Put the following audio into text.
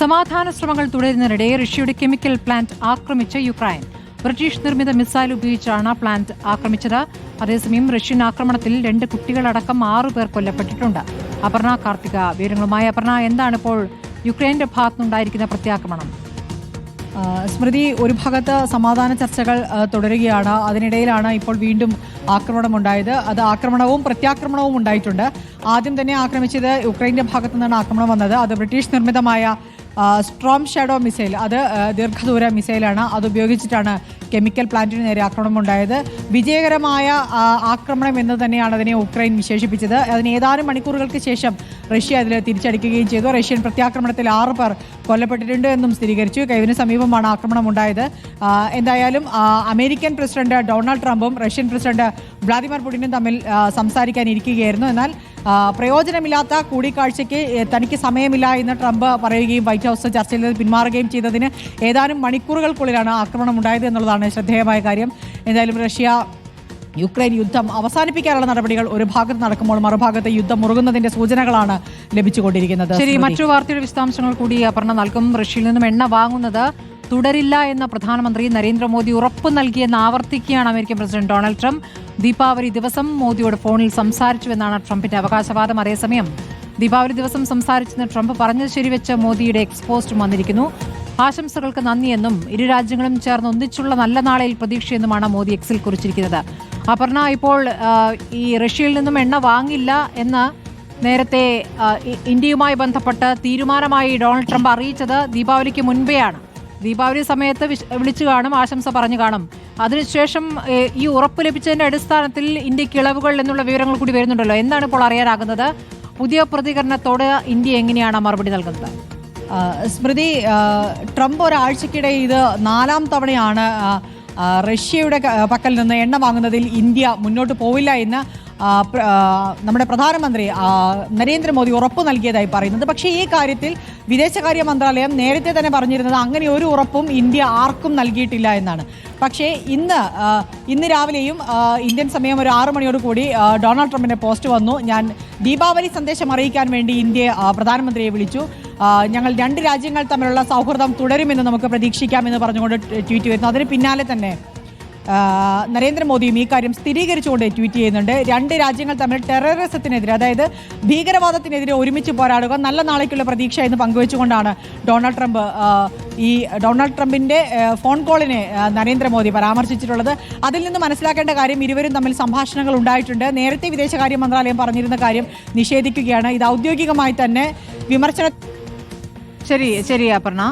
സമാധാന ശ്രമങ്ങൾ തുടരുന്നതിനിടെ റഷ്യയുടെ കെമിക്കൽ പ്ലാന്റ് ആക്രമിച്ച യുക്രൈൻ. ബ്രിട്ടീഷ് നിർമ്മിത മിസൈൽ ഉപയോഗിച്ചാണ് പ്ലാന്റ് ആക്രമിച്ചത്. അതേസമയം റഷ്യൻ ആക്രമണത്തിൽ രണ്ട് കുട്ടികളടക്കം ആറു പേർ കൊല്ലപ്പെട്ടിട്ടുണ്ട്. അപർണ കാർത്തിക വിവരങ്ങളുമായി അപർണ എന്താണ് ഇപ്പോൾ യുക്രൈന്റെ ഭാഗത്തുനിന്നുണ്ടായിരിക്കുന്ന പ്രത്യാക്രമണം? സ്മൃതി ഒരു ഭാഗത്ത് സമാധാന ചർച്ചകൾ തുടരുകയാണ്. അതിനിടയിലാണ് ഇപ്പോൾ വീണ്ടും ആക്രമണമുണ്ടായത്. അത് ആക്രമണവും പ്രത്യാക്രമണവും ഉണ്ടായിട്ടുണ്ട്. ആദ്യം തന്നെ ആക്രമിച്ചത് യുക്രൈന്റെ ഭാഗത്തു നിന്നാണ് ആക്രമണം വന്നത്. അത് ബ്രിട്ടീഷ് നിർമ്മിതമായ സ്ട്രോം ഷാഡോ മിസൈൽ അത് ദീർഘദൂര മിസൈലാണ്. അത് ഉപയോഗിച്ചിട്ടാണ് കെമിക്കൽ പ്ലാന്റിന് നേരെ ആക്രമണം ഉണ്ടായത്. വിജയകരമായ ആക്രമണം എന്ന് തന്നെയാണ് അതിനെ ഉക്രൈൻ വിശേഷിപ്പിച്ചത്. അതിന് ഏതാനും മണിക്കൂറുകൾക്ക് ശേഷം റഷ്യ അതിൽ തിരിച്ചടിക്കുകയും ചെയ്തു. റഷ്യൻ പ്രത്യാക്രമണത്തിൽ ആറ് പേർ കൊല്ലപ്പെട്ടിട്ടുണ്ട് എന്നും സ്ഥിരീകരിച്ചു. കൈവിന് സമീപമാണ് ആക്രമണം ഉണ്ടായത്. എന്തായാലും അമേരിക്കൻ പ്രസിഡന്റ് ഡൊണാൾഡ് ട്രംപും റഷ്യൻ പ്രസിഡന്റ് വ്ളാദിമിർ പുടിനും തമ്മിൽ സംസാരിക്കാനിരിക്കുകയായിരുന്നു. എന്നാൽ പ്രയോജനമില്ലാത്ത കൂടിക്കാഴ്ചയ്ക്ക് തനിക്ക് സമയമില്ല എന്ന് ട്രംപ് പറയുകയും വൈറ്റ് ഹൗസ് ചർച്ചയിൽ നിന്ന് പിന്മാറുകയും ചെയ്തതിന് ഏതാനും മണിക്കൂറുകൾക്കുള്ളിലാണ് ആക്രമണം ഉണ്ടായത് എന്നുള്ളതാണ് ശ്രദ്ധേയമായ കാര്യം. എന്തായാലും റഷ്യ യുക്രൈൻ യുദ്ധം അവസാനിപ്പിക്കാനുള്ള നടപടികൾ ഒരു ഭാഗത്ത് നടക്കുമ്പോൾ മറുഭാഗത്ത് യുദ്ധം മുറുകുന്നതിന്റെ സൂചനകളാണ് ലഭിച്ചുകൊണ്ടിരിക്കുന്നത്. ശരി മറ്റു വാർത്തയുടെ വിശദാംശങ്ങൾ കൂടി അപർണ നൽകും. റഷ്യയിൽ നിന്നും എണ്ണ വാങ്ങുന്നത് തുടരില്ല എന്ന പ്രധാനമന്ത്രി നരേന്ദ്രമോദി ഉറപ്പ് നൽകിയെന്ന് ആവർത്തിക്കുകയാണ് American president Donald Trump. Deepavali ദിവസം മോദിയോട് ഫോണിൽ സംസാരിച്ചുവെന്നാണ് ട്രംപിന്റെ അവകാശവാദം. അതേസമയം ദീപാവലി ദിവസം സംസാരിച്ചെന്ന് ട്രംപ് പറഞ്ഞത് ശരിവെച്ച് മോദിയുടെ എക്സ്പോസ്റ്റും വന്നിരിക്കുന്നു. ആശംസകൾക്ക് നന്ദിയെന്നും ഇരു രാജ്യങ്ങളും ചേർന്ന് ഒന്നിച്ചുള്ള നല്ല നാളെയിൽ പ്രതീക്ഷയെന്നുമാണ് മോദി എക്സിൽ കുറിച്ചിരിക്കുന്നത്. അപർണ ഇപ്പോൾ ഈ റഷ്യയിൽ നിന്നും എണ്ണ വാങ്ങില്ല എന്ന് നേരത്തെ ഇന്ത്യയുമായി ബന്ധപ്പെട്ട് തീരുമാനമായി ഡൊണാൾഡ് ട്രംപ് അറിയിച്ചത് ദീപാവലിക്ക് മുൻപെയാണ്. ദീപാവലി സമയത്ത് വിളിച്ചു കാണും ആശംസ പറഞ്ഞു കാണും. അതിനുശേഷം ഈ ഉറപ്പ് ലഭിച്ചതിന്റെ അടിസ്ഥാനത്തിൽ ഇന്ത്യയ്ക്ക് ഇളവുകൾ എന്നുള്ള വിവരങ്ങൾ കൂടി വരുന്നുണ്ടല്ലോ. എന്താണ് ഇപ്പോൾ അറിയാനാകുന്നത്? പുതിയ പ്രതികരണത്തോട് ഇന്ത്യ എങ്ങനെയാണ് മറുപടി നൽകുന്നത്? സ്മൃതി ട്രംപ് ഒരാഴ്ചക്കിടെ ഇത് നാലാം തവണയാണ് റഷ്യയുടെ പക്കൽ നിന്ന് എണ്ണ വാങ്ങുന്നതിൽ ഇന്ത്യ മുന്നോട്ട് പോവില്ല എന്ന് നമ്മുടെ പ്രധാനമന്ത്രി നരേന്ദ്രമോദി ഉറപ്പ് നൽകിയതായി പറയുന്നത്. പക്ഷേ ഈ കാര്യത്തിൽ വിദേശകാര്യ മന്ത്രാലയം നേരത്തെ തന്നെ പറഞ്ഞിരുന്നത് അങ്ങനെ ഒരു ഉറപ്പും ഇന്ത്യ ആർക്കും നൽകിയിട്ടില്ല എന്നാണ്. പക്ഷേ ഇന്ന് ഇന്ന് രാവിലെയും ഇന്ത്യൻ സമയം ഒരു ആറു മണിയോട് കൂടി ഡൊണാൾഡ് ട്രംപിന്റെ പോസ്റ്റ് വന്നു. ഞാൻ ദീപാവലി സന്ദേശം അറിയിക്കാൻ വേണ്ടി ഇന്ത്യയെ പ്രധാനമന്ത്രിയെ വിളിച്ചു. ഞങ്ങൾ രണ്ട് രാജ്യങ്ങൾ തമ്മിലുള്ള സൗഹൃദം തുടരുമെന്ന് നമുക്ക് പ്രതീക്ഷിക്കാമെന്ന് പറഞ്ഞുകൊണ്ട് ട്വീറ്റ് വരുന്നു അതിന് പിന്നാലെ തന്നെ നരേന്ദ്രമോദിയും ഈ കാര്യം സ്ഥിരീകരിച്ചുകൊണ്ട് ട്വീറ്റ് ചെയ്യുന്നുണ്ട്. രണ്ട് രാജ്യങ്ങൾ തമ്മിൽ ടെററിസത്തിനെതിരെ അതായത് ഭീകരവാദത്തിനെതിരെ ഒരുമിച്ച് പോരാടുക നല്ല നാളേക്കുള്ള പ്രതീക്ഷ എന്ന് പങ്കുവെച്ചുകൊണ്ടാണ് ഡൊണാൾഡ് ട്രംപ് ഈ ഡൊണാൾഡ് ട്രംപിന്റെ ഫോൺ കോളിനെ നരേന്ദ്രമോദി പരാമർശിച്ചിട്ടുള്ളത്. അതിൽ നിന്ന് മനസ്സിലാക്കേണ്ട കാര്യം ഇരുവരും തമ്മിൽ സംഭാഷണങ്ങൾ ഉണ്ടായിട്ടുണ്ട്. നേരത്തെ വിദേശകാര്യ മന്ത്രാലയം പറഞ്ഞിരുന്ന കാര്യം നിഷേധിക്കുകയാണ്. ഇത് ഔദ്യോഗികമായി തന്നെ വിമർശന ശരി ശരി അപർണ.